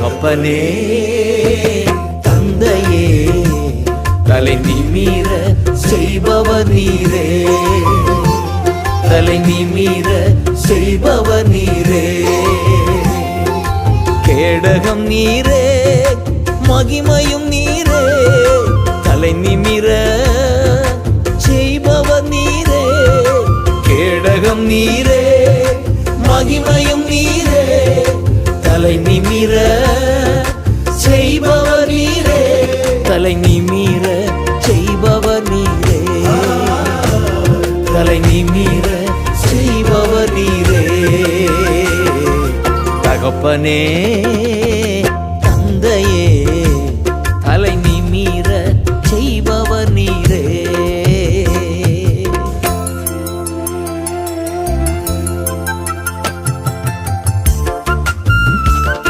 தகப்பனே தந்தையே தலை நிமீர செய்பவர் நீரே. தலை நிமீர செய்பவர் நீரே. கேடகம் நீரே மகிமையும் நீரே. தலை நிமிர செய்பவர் நீரே. கேடகம் நீரே மகிமையும் நீரே. தலை நிமிர செய்பவர் நீரே தலை நிமிர செய்பவர் நீரே தலை நிமிர செய்பவர் நீரே தகப்பனே